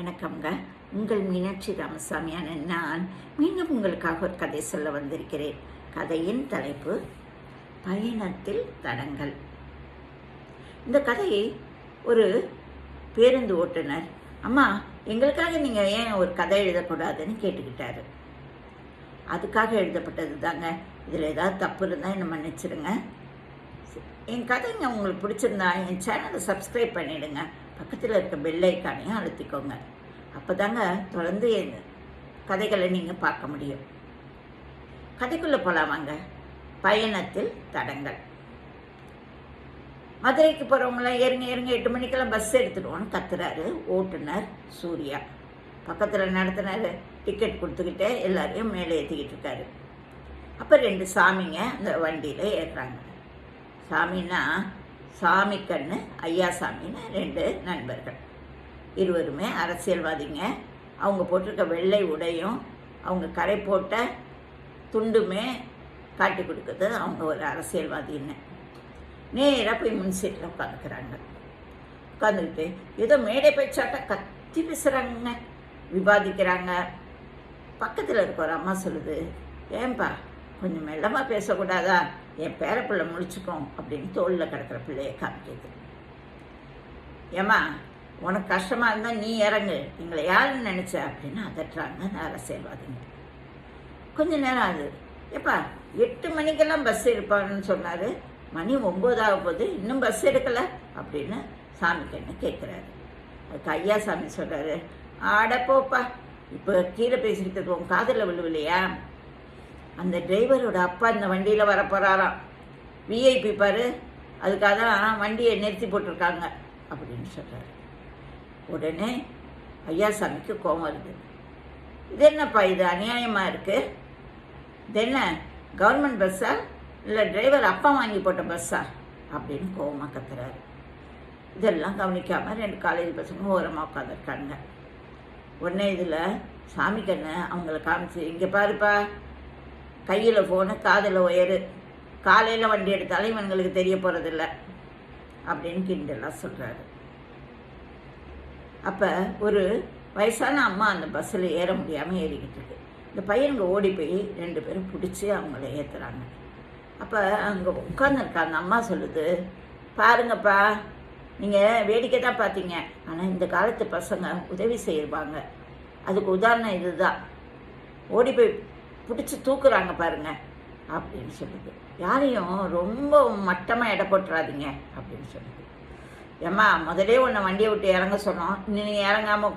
வணக்கம்ங்க. உங்கள் மீனாட்சி ராமசாமியான நான் மீண்டும் உங்களுக்காக ஒரு கதை சொல்ல வந்திருக்கிறேன். கதையின் தலைப்பு பயணத்தில் தடங்கள். இந்த கதையை ஒரு பேருந்து ஓட்டுநர் அம்மா எங்களுக்காக நீங்கள் ஏன் ஒரு கதை எழுதக்கூடாதுன்னு கேட்டுக்கிட்டாரு. அதுக்காக எழுதப்பட்டது தாங்க. இதில் ஏதாவது தப்பு இருந்தால் என்னை மன்னிச்சிடுங்க. என் கதைங்க உங்களுக்கு பிடிச்சிருந்தா என் சேனலை சப்ஸ்கிரைப் பண்ணிவிடுங்க பக்கத்தில் இருக்க பெல்லைக்கானையும் அழுத்திக்கோங்க. அப்போ தாங்க தொடர்ந்து என் கதைகளை நீங்கள் பார்க்க முடியும். கதைக்குள்ளே போகலாமாங்க பயணத்தில் தடங்கள். மதுரைக்கு போகிறவங்களாம் இறங்கி இறங்கி எட்டு மணிக்கெல்லாம் பஸ் எடுத்துடுவோன்னு கத்துறாரு ஓட்டுநர் சூர்யா. பக்கத்தில் நடத்துனார் டிக்கெட் கொடுத்துக்கிட்டே எல்லாரையும் மேலே ஏற்றிக்கிட்டு இருக்காரு. அப்போ ரெண்டு சாமிங்க அந்த வண்டியில் ஏறுறாங்க. சாமின்னா சாமி கண்ணு ஐயா சாமின்னு ரெண்டு நண்பர்கள். இருவருமே அரசியல்வாதிங்க. அவங்க போட்டிருக்க வெள்ளை உடையும் அவங்க கரை போட்ட துண்டுமே காட்டி கொடுக்குது அவங்க ஒரு அரசியல்வாதின்னு. நேராக போய் முன் சீட்டில் உட்காந்துக்கிறாங்க. உட்காந்துக்கிட்டு ஏதோ மேடை பேச்சாட்ட கத்தி பேசுகிறாங்க விவாதிக்கிறாங்க. பக்கத்தில் இருக்க ஒரு அம்மா சொல்லுது ஏன்பா கொஞ்சம் மெல்லமாக பேசக்கூடாதா? என் பேரப்பிள்ளை முழிச்சுக்கும் அப்படின்னு தோளில் கிடக்கிற பிள்ளைய காமிக்கிது ஏம்மா உனக்கு கஷ்டமாக இருந்தால் நீ இறங்கு. எங்களை யாருன்னு நினச்ச அப்படின்னு அதட்டுறாங்க. அந்த அரசியல்வாதிங்க கொஞ்ச நேரம் ஆகுது. ஏப்பா எட்டு மணிக்கெல்லாம் பஸ் இருப்பான்னு சொன்னார். மணி ஒம்போதாக போகுது. இன்னும் பஸ் எடுக்கலை அப்படின்னு சாமி கண்ணு கேட்குறாரு அதுக்கு ஐயா சாமி சொல்கிறாரு ஆட போப்பா. இப்போ கீழே பேசிக்கிட்டு உன் காதில் விழுவில்லையா அந்த டிரைவரோட அப்பா இந்த வண்டியில் வர போகிறாராம் விஐபி பாரு அதுக்காக தான் வண்டியை நிறுத்தி போட்டிருக்காங்க அப்படின்னு சொல்கிறாரு உடனே ஐயாசாமிக்கு கோபம் வருது. இது என்னப்பா இது அநியாயமாக இருக்குது இது என்ன கவர்மெண்ட் பஸ்ஸா இல்லை டிரைவர் அப்பா வாங்கி போட்ட பஸ்ஸா அப்படின்னு கோவமாக கத்துறாரு. இதெல்லாம் கவனிக்காமல் ரெண்டு காலேஜ் பசங்க ஓரமாக உட்காந்துருக்காங்க உடனே இதில் சாமி கண்ணு அவங்கள காமிச்சு இங்கே பாருப்பா கையில் ஃபோனு காதில் ஒயரு காலையில் வண்டி எடுத்தாலும் இவங்களுக்கு தெரிய போகிறதில்ல அப்படின்னு கிண்டலாக சொல்கிறாரு அப்போ ஒரு வயசான அம்மா அந்த பஸ்ஸில் ஏற முடியாமல் ஏறிக்கிட்டு இருக்கு. இந்த பையனுங்க ஓடி போய் ரெண்டு பேரும் பிடிச்சி அவங்கள ஏற்றுறாங்க அப்போ அங்கே உட்காந்துருக்க அந்த அம்மா சொல்லுது பாருங்கப்பா நீங்கள் வேடிக்கை தான் பார்த்தீங்க ஆனால் இந்த காலத்து பசங்க உதவி செய்வாங்க. அதுக்கு உதாரணம் இதுதான். ஓடி போய் பிடிச்சி தூக்குறாங்க பாருங்க. அப்படின்னு சொல்லுது. யாரையும் ரொம்ப மட்டமாக எடை போட்டுறாதீங்க அப்படின்னு சொல்லுது. ஏம்மா முதலே உன்னை வண்டியை விட்டு இறங்க சொன்னோம். நீ இறங்காமல்